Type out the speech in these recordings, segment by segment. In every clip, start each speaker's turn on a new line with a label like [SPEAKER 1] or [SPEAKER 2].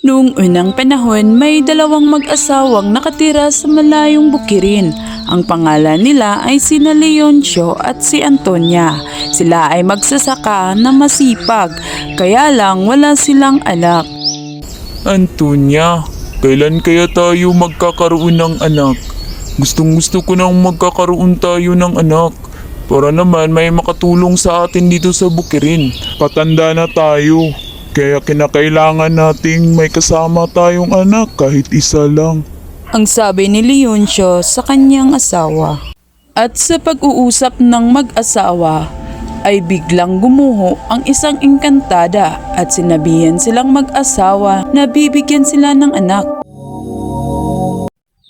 [SPEAKER 1] Noong unang panahon, may dalawang mag-asawang nakatira sa malayong bukirin. Ang pangalan nila ay sina Leoncio at si Antonia. Sila ay magsasaka na masipag, kaya lang wala silang anak.
[SPEAKER 2] Antonia, kailan kaya tayo magkakaroon ng anak? Gustong gusto ko nang magkakaroon tayo ng anak. Para naman may makatulong sa atin dito sa bukirin. Patanda na tayo. Kaya kinakailangan nating may kasama tayong anak kahit isa lang.
[SPEAKER 1] Ang sabi ni Leoncio sa kanyang asawa. At sa pag-uusap ng mag-asawa, ay biglang gumuho ang isang engkantada at sinabihan silang mag-asawa na bibigyan sila ng anak.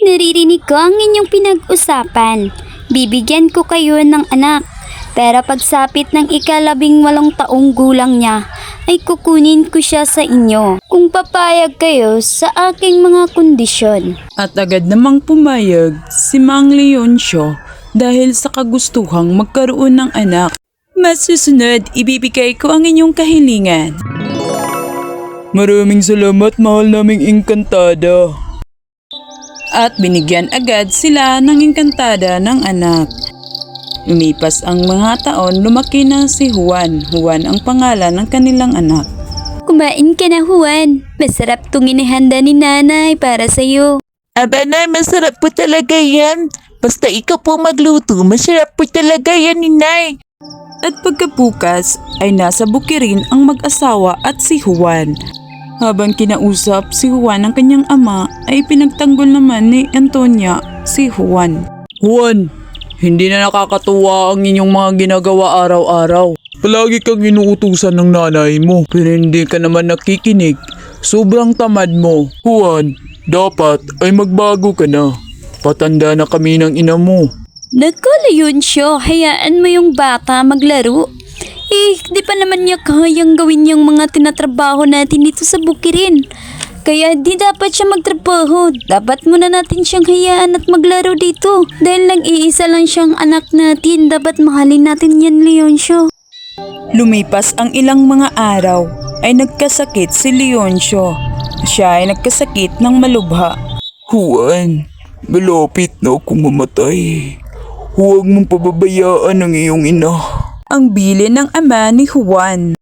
[SPEAKER 3] Naririnig ko ang inyong pinag-usapan. Bibigyan ko kayo ng anak. Pero pagsapit ng ikalabing walong taong gulang niya, ay kukunin ko siya sa inyo kung papayag kayo sa aking mga kondisyon.
[SPEAKER 1] At agad namang pumayag si Mang Leoncio dahil sa kagustuhang magkaroon ng anak. Masusunod, ibibigay ko ang inyong kahilingan. Maraming salamat, mahal naming engkantada. At binigyan agad sila ng engkantada ng anak. Lumipas ang mga taon, lumaki na si Juan. Juan ang pangalan ng kanilang anak.
[SPEAKER 3] Kumain ka na, Juan. Masarap tong inihanda ni nanay para sa'yo.
[SPEAKER 4] Aba na, masarap po talaga yan. Basta ikaw po magluto, masarap po talaga yan, Ninay.
[SPEAKER 1] At pagkabukas ay nasa bukirin ang mag-asawa at si Juan. Habang kinausap si Juan ang kanyang ama ay pinagtanggol naman ni Antonia si Juan. Juan, hindi na nakakatuwa ang inyong mga ginagawa araw-araw.
[SPEAKER 2] Palagi kang inuutusan ng nanay mo.
[SPEAKER 1] Pero hindi ka naman nakikinig. Sobrang tamad mo.
[SPEAKER 2] Juan, dapat ay magbago ka na. Patanda na kami ng ina mo.
[SPEAKER 3] Naku, Leoncio, hayaan mo yung bata maglaro. Eh, di pa naman niya kayang gawin yung mga tinatrabaho natin dito sa bukirin. Kaya di dapat siya magtrabaho. Dapat muna natin siyang hayaan at maglaro dito. Dahil nag-iisa lang siyang anak natin. Dapat mahalin natin yan, Leoncio.
[SPEAKER 1] Lumipas ang ilang mga araw ay nagkasakit si Leoncio. Siya ay nagkasakit ng malubha.
[SPEAKER 2] Juan, malapit na akong mamatay. Huwag mong pababayaan ang iyong ina.
[SPEAKER 1] ang bili ng ama ni Juan.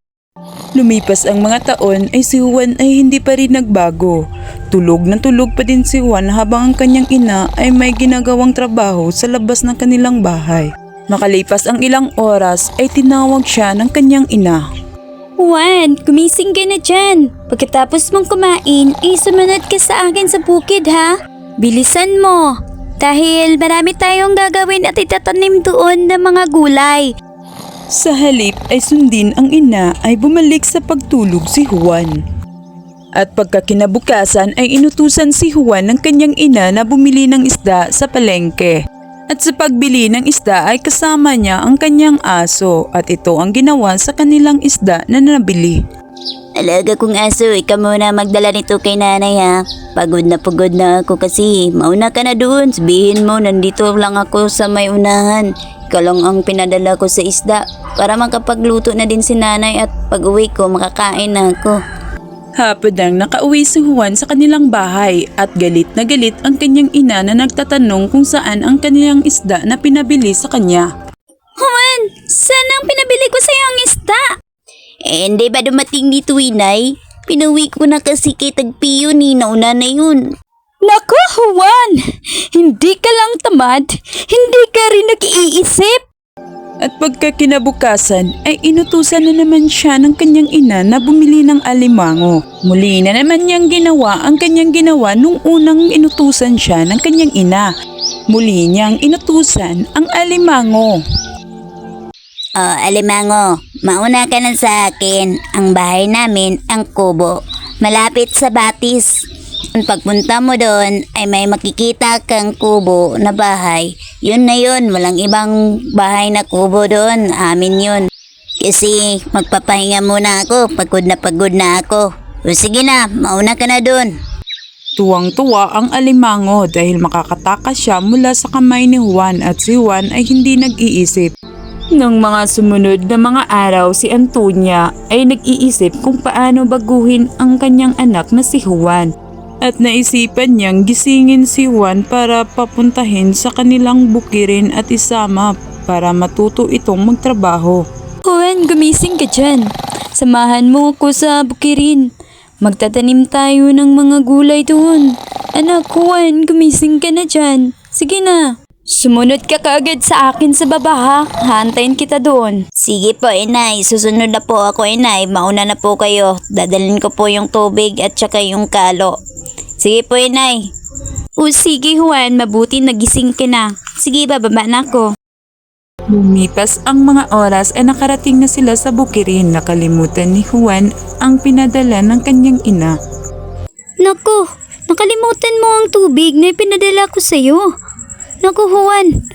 [SPEAKER 1] Lumipas ang mga taon ay si Juan ay hindi pa rin nagbago. Tulog na tulog pa din si Juan habang ang kanyang ina ay may ginagawang trabaho sa labas ng kanilang bahay. Makalipas ang ilang oras ay tinawag siya ng kanyang ina.
[SPEAKER 3] Juan, kumising ka na dyan. Pagkatapos mong kumain, eh sumunod ka sa akin sa bukid ha. Bilisan mo. Dahil marami tayong gagawin at itatanim doon ng mga gulay.
[SPEAKER 1] Sa halip ay sundin ang ina ay bumalik sa pagtulog si Juan. At pagkakinabukasan ay inutusan si Juan ng kanyang ina na bumili ng isda sa palengke. At sa pagbili ng isda ay kasama niya ang kanyang aso at ito ang ginawa sa kanilang isda na nabili.
[SPEAKER 3] Alaga kong aso, ikaw muna magdala nito kay nanay ha. Pagod na pagod na ako kasi. Mauna ka na doon. Sabihin mo, nandito lang ako sa may unahan. Ikaw lang ang pinadala ko sa isda. Para makapagluto na din si nanay at pag uwi ko, makakain na ako.
[SPEAKER 1] Hapon nang nakauwi si Juan sa kanilang bahay at galit na galit ang kanyang ina na nagtatanong kung saan ang kanilang isda na pinabili sa kanya.
[SPEAKER 3] Juan, saan ang pinabili ko sa ang isda? Eh, hindi ba dumating dito, inay? Pinuwi ko na kasi kay Tagpiyo ni nauna na yun.
[SPEAKER 5] Naku, Juan! Hindi ka lang tamad, hindi ka rin nag-iisip.
[SPEAKER 1] At pagkakinabukasan ay inutusan na naman siya ng kanyang ina na bumili ng alimango. Muli na naman niyang ginawa ang kanyang ginawa nung unang inutusan siya ng kanyang ina. Muli niyang inutusan ang alimango.
[SPEAKER 3] Oh, Alimango, mauna ka na sa akin. Ang bahay namin, ang kubo. Malapit sa batis. Pagpunta mo doon, ay may makikita kang kubo na bahay. Yun na yun, walang ibang bahay na kubo doon. Amin yun. Kasi magpapahinga muna ako, pagod na pagod na ako. O sige na, mauna ka na doon.
[SPEAKER 1] Tuwang-tuwa ang alimango dahil makakatakas siya mula sa kamay ni Juan at si Juan ay hindi nag-iisip. Nang mga sumunod na mga araw si Antonia ay nag-iisip kung paano baguhin ang kanyang anak na si Juan. At naisipan niyang gisingin si Juan para papuntahin sa kanilang bukirin at isama para matuto itong magtrabaho.
[SPEAKER 5] Juan, gumising ka dyan. Samahan mo ako sa bukirin. Magtatanim tayo ng mga gulay doon. Anak, Juan, gumising ka na dyan. Sige na. Sumunod ka kaagad sa akin sa baba ha. Hantayin kita doon.
[SPEAKER 3] Sige po, inay. Susunod na po ako, inay. Mauna na po kayo. Dadalhin ko po yung tubig at saka yung kalo. Sige po, inay.
[SPEAKER 5] O sige Juan, mabuti nagising ka na. Sige, bababa na ako.
[SPEAKER 1] Lumipas ang mga oras ay nakarating na sila sa bukirin. Nakalimutan ni Juan ang pinadala ng kanyang ina.
[SPEAKER 5] Naku, nakalimutan mo ang tubig na ipinadala ko sa'yo. Naku, Juan.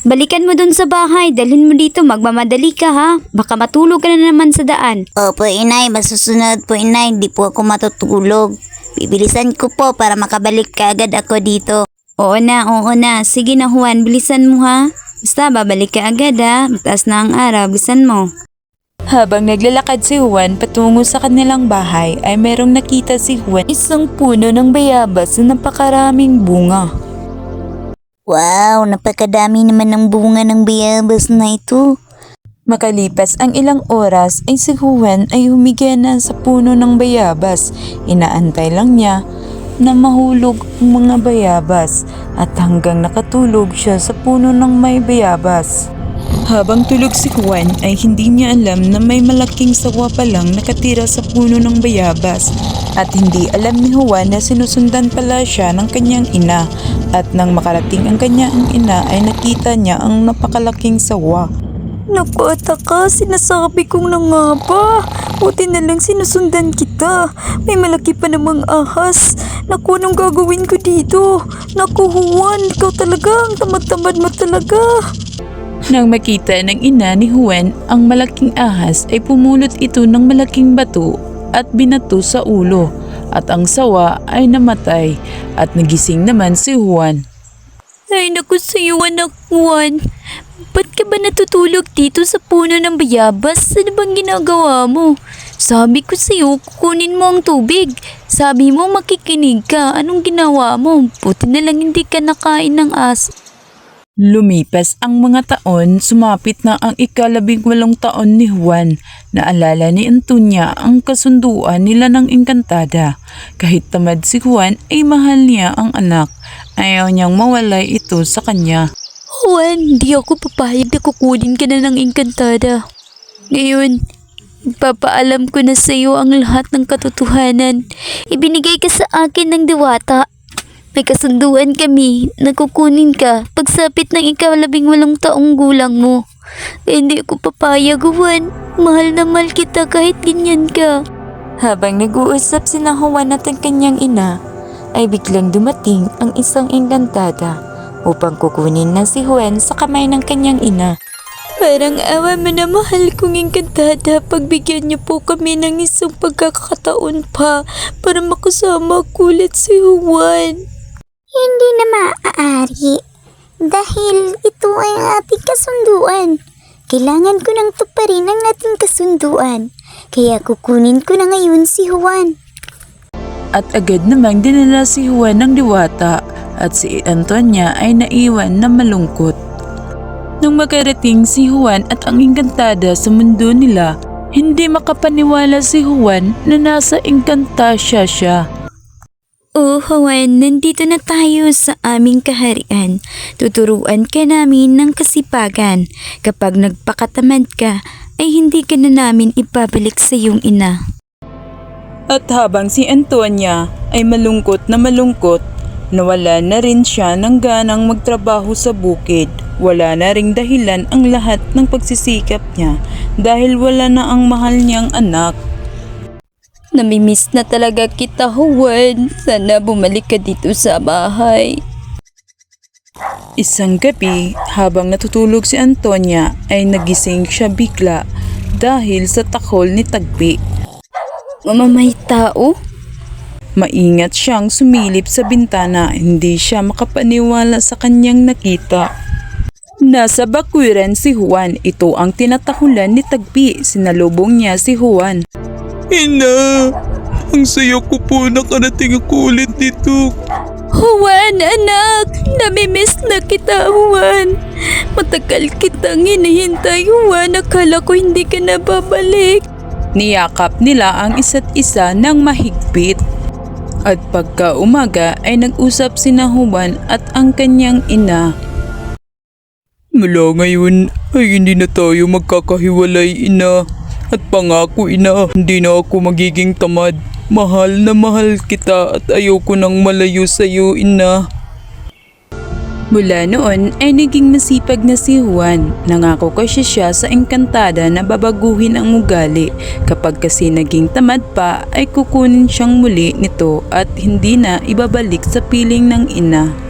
[SPEAKER 5] Balikan mo dun sa bahay. Dalhin mo dito. Magmamadali ka ha. Baka matulog ka na naman sa daan.
[SPEAKER 3] Opo, inay. Masusunod po, inay. Hindi po ako matutulog. Bibilisan ko po para makabalik kaagad ako dito.
[SPEAKER 5] Oo na, oo na. Sige na Juan, bilisan mo ha. Basta babalik ka agad ha. Mataas na ang araw, bilisan mo.
[SPEAKER 1] Habang naglalakad si Juan patungo sa kanilang bahay ay merong nakita si Juan isang puno ng bayabas na napakaraming bunga.
[SPEAKER 3] Wow, napakadami naman ng bunga ng bayabas na ito.
[SPEAKER 1] Makalipas ang ilang oras ay si Juan ay humiga na sa puno ng bayabas. Inaantay lang niya na mahulog ang mga bayabas at hanggang nakatulog siya sa puno ng may bayabas. Habang tulog si Juan ay hindi niya alam na may malaking sawa pa lang nakatira sa puno ng bayabas at hindi alam ni Juan na sinusundan pala siya ng kanyang ina at nang makarating ang kanyang ina ay nakita niya ang napakalaking sawa.
[SPEAKER 5] Naku, ataka, sinasabi kong na nga ba? Buti na lang sinusundan kita. May malaki pa namang ahas. Naku, anong gagawin ko dito? Naku, Juan, ikaw talaga, ang tamad-tamad mo talaga.
[SPEAKER 1] Nang makita ng ina ni Juan ang malaking ahas ay pumulot ito ng malaking bato at binato sa ulo at ang sawa ay namatay at nagising naman si Juan.
[SPEAKER 5] Ay, naku sa'yo, anak Juan. Ba't ka ba natutulog dito sa puno ng bayabas? Ano bang ginagawa mo? Sabi ko sa'yo, kukunin mo ang tubig. Sabi mo, makikinig ka. Anong ginawa mo? Buti na lang hindi ka nakain ng as.
[SPEAKER 1] Lumipas ang mga taon, sumapit na ang ikalabing walong taon ni Juan. Naalala ni Antonia ang kasunduan nila ng engkantada. Kahit tamad si Juan ay mahal niya ang anak. Ayaw niyang mawalay ito sa kanya.
[SPEAKER 5] Juan, hindi ako papayag na kukunin ka na ng engkantada. Ngayon, papaalam ko na sa iyo ang lahat ng katotohanan. Ibinigay ka sa akin ng diwata. May kasunduan kami na kukunin ka pagsapit ng ikalabing walong taong gulang mo. Kaya hindi ako papayag, Juan. Mahal na mahal kita kahit ganyan ka.
[SPEAKER 1] Habang nag-uusap si Juan at ang kanyang ina, ay biglang dumating ang isang engkantada upang kukunin na si Juan sa kamay ng kanyang ina.
[SPEAKER 5] Parang awa mo na mahal kong engkantada. Pagbigyan niyo po kami ng isang pagkakataon pa para makasama ko ulit si Juan.
[SPEAKER 3] Hindi na maaari. Dahil ito ay ating kasunduan. Kailangan ko nang tuparin ang ating kasunduan. Kaya kukunin ko na ngayon si Juan.
[SPEAKER 1] At agad namang dinala si Juan ng diwata at si Antonia ay naiwan na malungkot. Nang makarating si Juan at ang engkantada sa mundo nila, hindi makapaniwala si Juan na nasa engkantasya siya.
[SPEAKER 5] Oh, Juan, nandito na tayo sa aming kaharian. Tuturuan ka namin ng kasipagan. Kapag nagpakatamad ka, ay hindi ka na namin ipabalik sa iyong ina.
[SPEAKER 1] At habang si Antonia ay malungkot na malungkot, nawala na rin siya ng ganang magtrabaho sa bukid. Wala na ring dahilan ang lahat ng pagsisikap niya dahil wala na ang mahal niyang anak.
[SPEAKER 5] Namimiss na talaga kita, Juan. Sana bumalik ka dito sa bahay.
[SPEAKER 1] Isang gabi, habang natutulog si Antonia ay nagising siya bigla dahil sa takol ni Tagpi.
[SPEAKER 5] Mama, may tao?
[SPEAKER 1] Maingat siyang sumilip sa bintana, hindi siya makapaniwala sa kanyang nakita. Nasa bakuran si Juan. Ito ang tinatahulan ni Tagpi. Sinalubong niya si Juan.
[SPEAKER 2] Ina, ang saya ko po nakarating ako ulit dito.
[SPEAKER 5] Juan, anak! Namimiss na kita, Juan. Matagal kitang hinihintay, Juan. Akala ko hindi ka na babalik.
[SPEAKER 1] Niyakap nila ang isa't isa ng mahigpit. At pagka umaga ay nag-usap sina Juan at ang kanyang ina.
[SPEAKER 2] Mula ngayon ay hindi na tayo magkakahiwalay ina. At pangako ina, hindi na ako magiging tamad. Mahal na mahal kita at ayoko nang malayo sa iyo ina.
[SPEAKER 1] Mula noon ay naging masipag na si Juan. Nangako kasi siya sa engkantada na babaguhin ang ugali. Kapag kasi naging tamad pa ay kukunin siyang muli nito at hindi na ibabalik sa piling ng ina.